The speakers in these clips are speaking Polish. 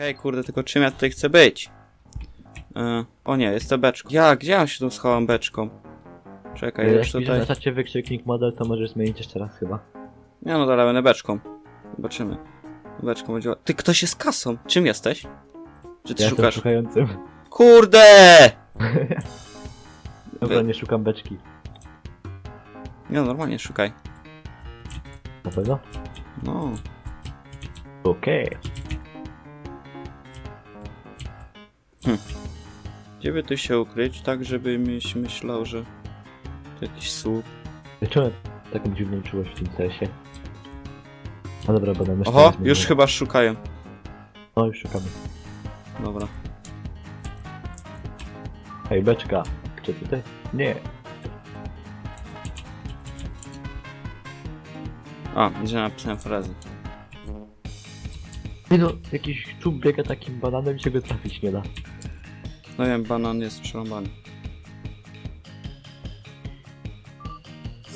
Okej, kurde, tylko czym ja tutaj chcę być? E, o nie, jest to beczką. Ja, gdzie ja się tu schowam beczką? Czekaj, już Jak piszesz tutaj... na czacie wykrzyknik model, to możesz zmienić jeszcze raz chyba. Nie no, dobra, będę beczką. Zobaczymy. Beczką będzie... Ty, ktoś jest kasą. Czym jesteś? Czy ty Ja szukasz? szukającym. Kurde! Dobra, nie szukam beczki. Nie, no, normalnie szukaj. Na pewno? No. Okej. Gdzie by tu się ukryć, tak żeby myśl, myślał, że to jakiś słup. Czułem taką dziwną czułość w tym sensie. No dobra, bo nam Oho, już chyba szukają. No, już szukamy. Dobra. Hej, beczka. Gdzie tutaj? Nie. A, gdzie napisałem frazę. Nie no, jakiś czub biega takim bananem i się go trafić nie da. No wiem, banan jest przerąbany.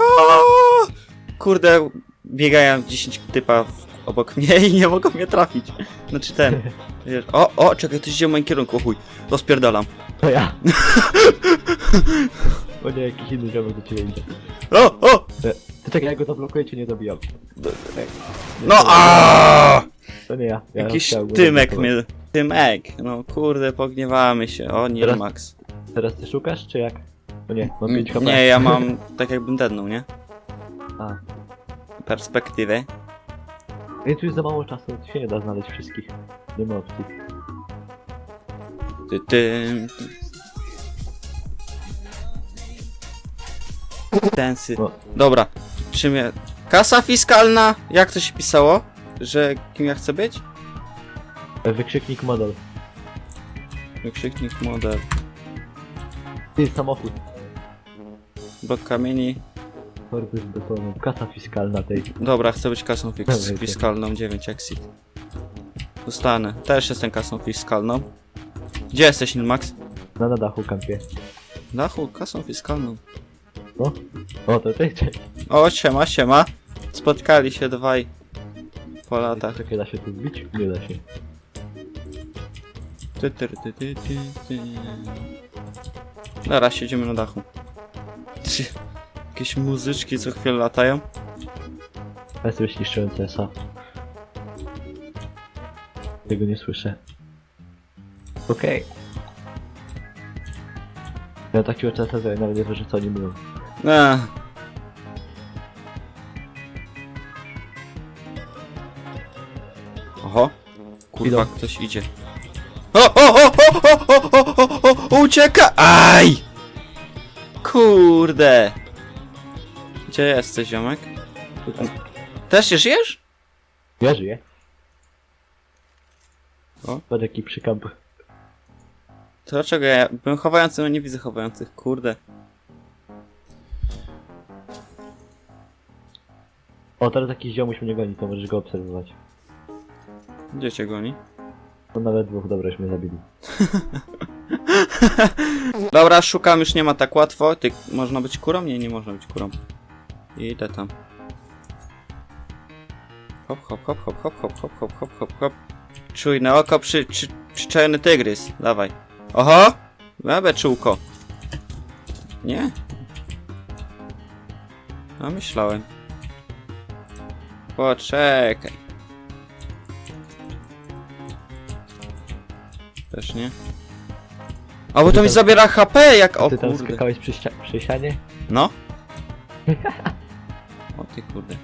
Aaaa! Kurde, biegają 10 typa w- obok mnie i nie mogą mnie trafić. Znaczy ten. Wiesz, o, o, czekaj, to idzie w moim kierunku, chuj. To spierdalam. To ja. o nie, jakiś inny ziomek do ciebie idzie. O, o! Ty czekaj, ja go zablokuję, cię nie dobijam. No a! To nie ja. ja Jakiś chciałem go Tymek zablokować. mnie. Tymek. No kurde, pogniewamy się. O, nie Teraz- Max. Teraz ty szukasz, czy jak? Nie, mam 5 HP. Nie, ja mam tak jakbym dednął, nie? A. Perspektywę. Ej, tu jest za mało czasu, tu się nie da znaleźć wszystkich. Nie ma opcji. Ty, ty. Tensy. O. Dobra, czym ja... Kasa fiskalna! Jak to się pisało? Że kim ja chcę być? Wykrzyknik model. Wykrzyknik model. Ty, samochód. Blok kamieni. Korpus betonu. Kasa fiskalna tej. Dobra, chcę być kasą fiskalną 9 exit. Zostanę. Też jestem kasą fiskalną. Gdzie jesteś, Nilmax? Na na dachu kampie. Dachu, kasą fiskalną. No. O, to ty, ty. O, siema, siema. Spotkali się dwaj po latach. Czekaj, da się tu wbić? Nie da się. Ty, ty, ty, ty, ty, ty. Dobra, siedzimy na dachu. Ty, Jakieś muzyczki co chwilę latają. Ja sobie śniszczyłem CSA. Tego nie słyszę. Okej. Ja takiego CSA, że ja nawet nie wierzę co oni mówią. Ech. Oho. Kurwa, Idą. ktoś idzie. O, o, o, o, o, o, o, o, o, ucieka! Aj! Kurde. Gdzie jesteś, ziomek? Też się żyjesz? Ja żyję. O. Patrz jaki przykamp. To dlaczego ja byłem chowający, no nie widzę chowających, kurde. O, teraz jakiś ziomuś mnie goni, to możesz go obserwować. Gdzie cię goni? No nawet dwóch, mnie zabili. Dobra, szukam, już nie ma tak łatwo. Ty, można być kurą? Nie, nie można być kurą. Idę tam. Hop, hop, hop, hop, hop, hop, hop, hop, hop, hop, hop. Czujne oko, przy, przy, przyczajony tygrys. Dawaj. Oho! Łebę czółko. Nie? A myślałem. Poczekaj. Też nie. A bo to mi zabiera HP, jak o Ty tam kurde. skakałeś przy, ścia- przy ścianie? No. O ty kurde.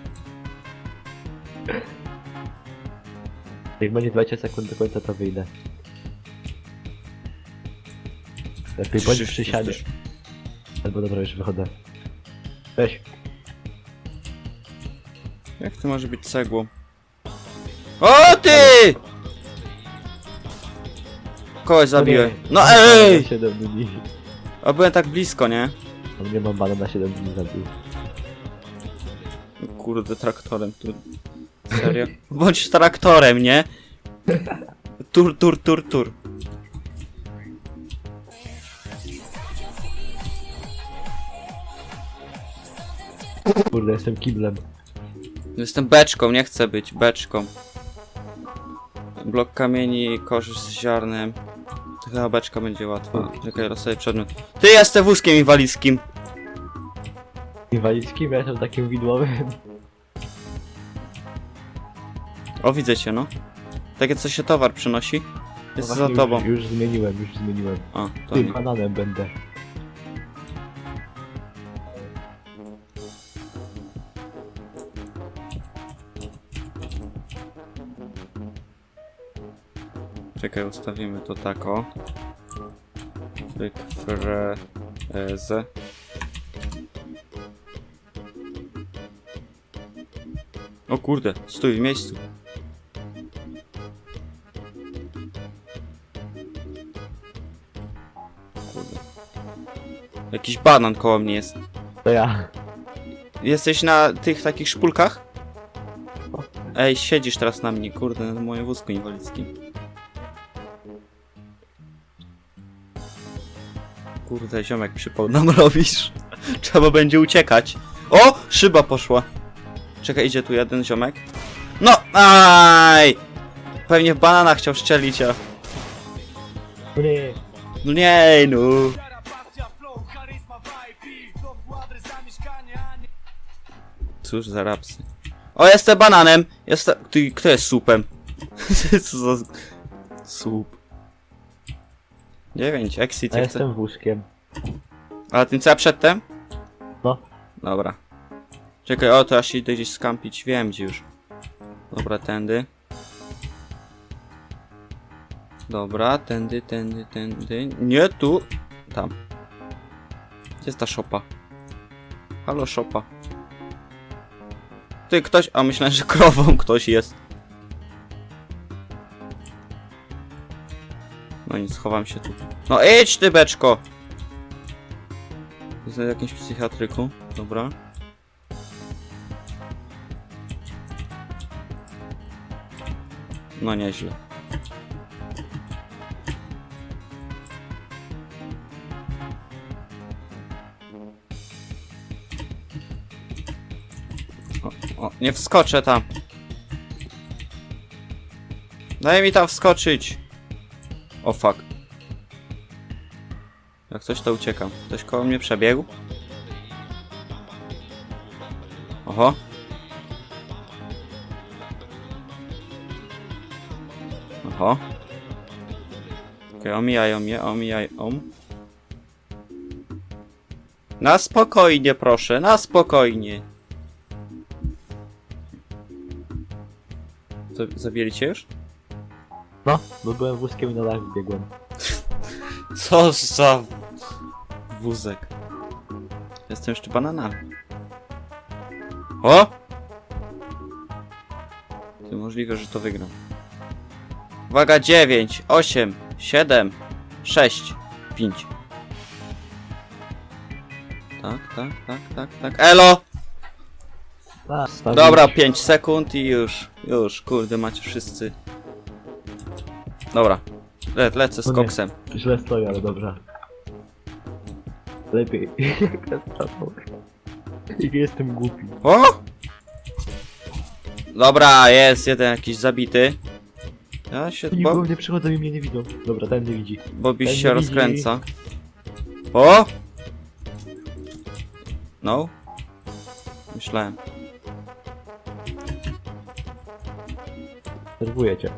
Jak będzie 20 sekund do końca, to wyjdę. Lepiej bądź przy ścianie. Albo dobra, już wychodzę. Weź. Jak to może być cegłą? Kogoś zabiłem. No ej! 7 dni. A byłem tak blisko, nie? On nie ma bana na 7 dni zabił. Kurde, traktorem tu. Serio? Bądź traktorem, nie? Tur, tur, tur, tur. Kurde, jestem kiblem. Jestem beczką, nie chcę być beczką. Blok kamieni, kosz z ziarnem. To chyba beczka będzie łatwa. Czekaj, losuję przedmiot. Ty jesteś wózkiem inwalidzkim. Inwalidzkim, ja jestem takim widłowym. O, widzę cię, no. Takie co się towar przynosi. Jest za właśnie tobą. Już, już zmieniłem, już zmieniłem. O, to Tym nie. bananem będę. Czekaj, ustawimy to tako. Pyk, e, z. O kurde, stój w miejscu. Kurde. Jakiś banan koło mnie jest. To ja. Jesteś na tych takich szpulkach? Ej, siedzisz teraz na mnie, kurde, na moim wózku inwalidzkim. Kurde, ziomek, przypał nam robisz. Trzeba będzie uciekać. O! Szyba poszła. Czekaj, idzie tu jeden ziomek. No! Aj! Pewnie w banana chciał szczelić, a... No nie. No nie, no. Cóż za rapsy. O, jestem bananem! Jestem... Ty, kto jest supem? Co za... Sup. 9, exit, A jak chcę. jestem wózkiem. Ale tym co ja przedtem? No. Dobra. Czekaj, o, to ja się idę gdzieś skampić. Wiem gdzie już. Dobra, tędy. Dobra, tędy, tędy, tędy. Nie tu. Tam. Gdzie jest ta szopa? Halo, szopa. Ty, ktoś... A, myślałem, że krową ktoś jest. Nic, schowam się tu. No idź ty, beczko! Jest na jakimś psychiatryku. Dobra. No nieźle. O, o, nie wskoczę tam. Daj mi tam wskoczyć. O fuck. Jak coś to uciekam. Ktoś koło mnie przebiegł? Oho. Oho. Okej, omijają mnie, omijają. Na spokojnie, proszę, na spokojnie. Z- Zabili cię już? No, bo byłem wózkiem i na dach biegłem. Co za wózek. Jestem jeszcze bananami. O! To możliwe, że to wygram. Uwaga, 9, 8, 7, 6, 5. Tak, tak, tak, tak, tak. Elo! A, stawić. Dobra, 5 sekund i już, już, kurde, macie wszyscy. Dobra, Le lecę z O nie. koksem. Źle stoję, ale dobra. Lepiej. Jak jestem głupi. O! Dobra, jest jeden jakiś zabity. Ja się. Bo, bo... mnie przychodzą i mnie nie widzą. Dobra, ten nie widzi. Bobby ten się nie widzi. rozkręca. O! No? Myślałem. Serwuję cię.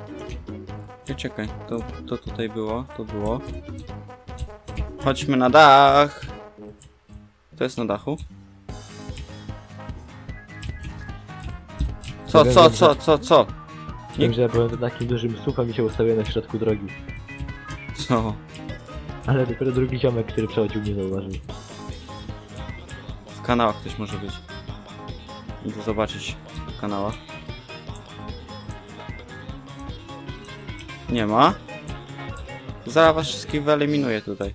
Czekaj, czekaj. To, to tutaj było, to było. Chodźmy na dach. To jest na dachu. Co, co, co, co, co? Wiem, że ja byłem takim dużym słupem i się ustawiłem na środku drogi. Co? Ale dopiero drugi ziomek, który przechodził, nie zauważył. W kanałach ktoś może być. Idę zobaczyć w kanałach. Nie ma. Zaraz was wszystkich wyeliminuję tutaj.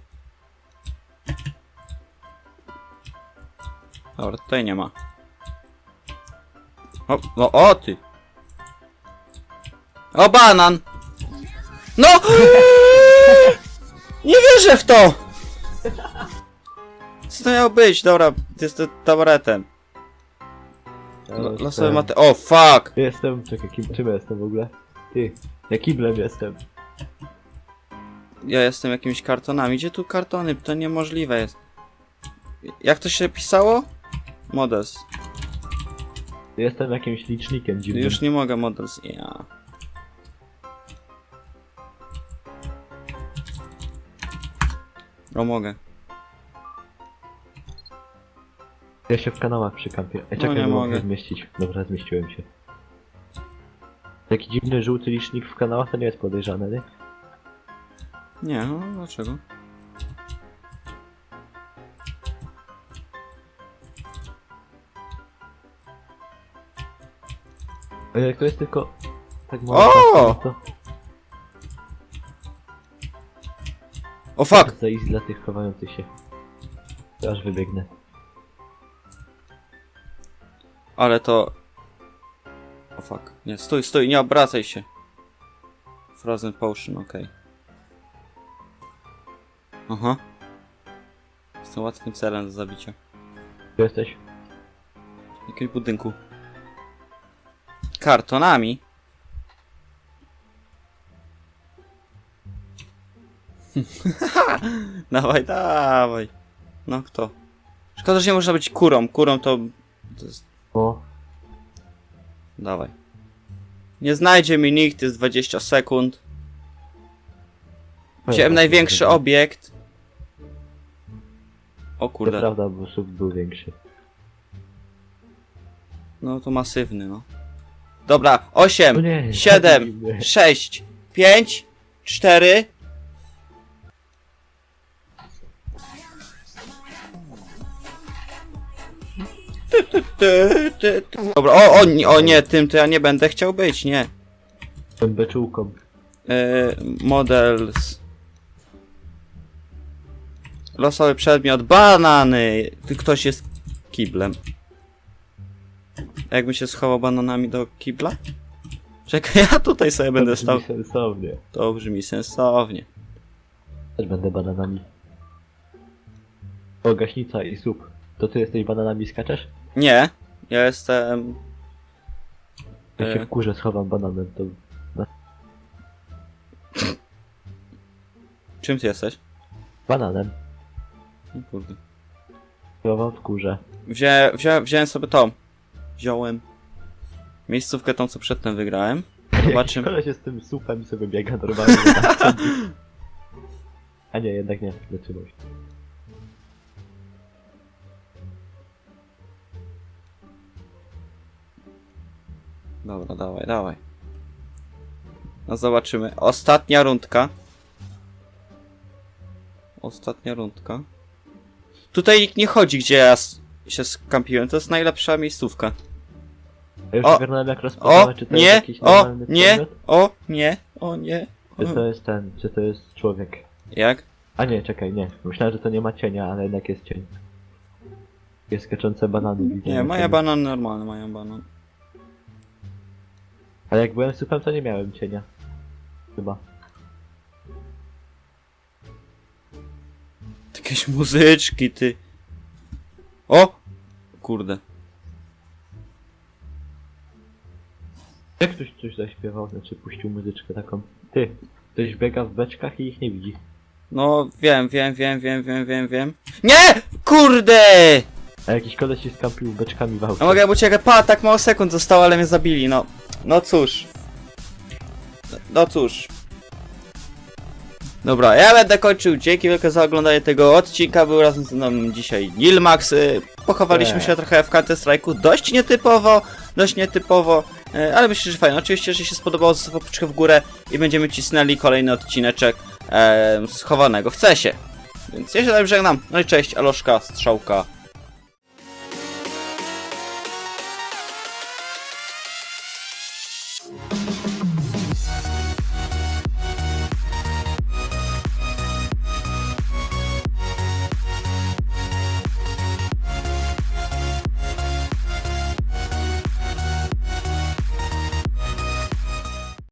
Dobra, tutaj nie ma. O, no o ty! O banan! No! Nie wierzę w to! Co to miało być? Dobra, jest taboretem. Losowy mate... O, fuck! Jestem, czekaj, kim, czym jestem w ogóle? Ty, ja kiblem jestem. Ja jestem jakimiś kartonami. Gdzie tu kartony? To niemożliwe jest. Jak to się pisało? Models. Jestem jakimś licznikiem dziwnym. Już nie mogę models. Ja. O, mogę. Ja się w kanałach przykampię. Ej, No czekaj, nie nie mogę mogę. zmieścić. Dobra, zmieściłem się. Taki dziwny żółty licznik w kanałach to nie jest podejrzane, nie? Nie, no dlaczego? A jak to jest tylko... Tak O! mało czasu, to O fuck! easy dla tych chowających się. To aż wybiegnę. Ale to... O fuck. Nie, stój, stój, nie obracaj się. Frozen Potion, okej. Aha. Jestem łatwym celem do zabicia. Tu jesteś? W jakimś budynku. Kartonami? dawaj, dawaj. No kto? Szkoda, że nie można być kurą. Kurą to... to jest... O, Dawaj. Nie znajdzie mi nikt, jest 20 sekund. Wziąłem największy obiekt. O To kurde. prawda, bo sub był większy. No to masywny, no. Dobra, 8, No nie, 7, zabijmy. 6, 5, 4. Dobra, o, o, nie- o nie, tym to ja nie będę chciał być, nie. Tą beczułką. E, models. Losowy przedmiot, banany. Ty ktoś jest kiblem. Jakbym się schował bananami do kibla? Czekaj, ja tutaj sobie będę To stał. brzmi Sensownie. To brzmi sensownie. Też będę bananami. O, gaśnica i sup. To ty jesteś bananami skaczesz? Nie, ja jestem. Ja się E. w kurze schowam bananem, to... Czym ty jesteś? Bananem. O kurde. Schowam w kurze. Wzię, wzię, wziąłem sobie tą. Wziąłem. Miejscówkę tą, co przedtem wygrałem. Zobaczymy. Koleś się z tym supem sobie biega normalnie. A nie, jednak nie. Zatrzymał się. Dobra, dawaj, dawaj. No zobaczymy. Ostatnia rundka. Ostatnia rundka. Tutaj nikt nie chodzi, gdzie ja się skampiłem. To jest najlepsza miejscówka. Ja już O! ogarnąłem jak O, czy to jest nie, jakiś o, normalny nie, o, nie, o, nie. czy O. to jest ten, czy to jest człowiek. Jak? A nie, czekaj, nie. Myślałem, że to nie ma cienia, ale jednak jest cień. Jest skaczące banany. widzę Nie, mają banan normalny, mają banan. Ale jak byłem supem, to nie miałem cienia. Chyba. Jakieś muzyczki, ty. O! Kurde. Jak ktoś coś zaśpiewał, znaczy puścił muzyczkę taką. Ty, ktoś biega w beczkach i ich nie widzi. No, wiem, wiem, wiem, wiem, wiem, wiem, wiem. Nie! Kurde! A jakiś koleś się skampił beczkami w aucie. No mogę uciekać, pa, tak mało sekund zostało, ale mnie zabili, no. No cóż. No, cóż. Dobra, ja będę kończył. Dzięki wielkie za oglądanie tego odcinka. Był razem ze mną dzisiaj Nilmax. Y, Pochowaliśmy Nie. się trochę w Counter Strike'u. Dość nietypowo, dość nietypowo. y, Ale myślę, że fajnie. Oczywiście, że się spodobało, zostaw w górę i będziemy cisnęli kolejny odcineczek e, schowanego w cesie. Więc ja się tutaj żegnam. No i cześć, Aloszka, Strzałka.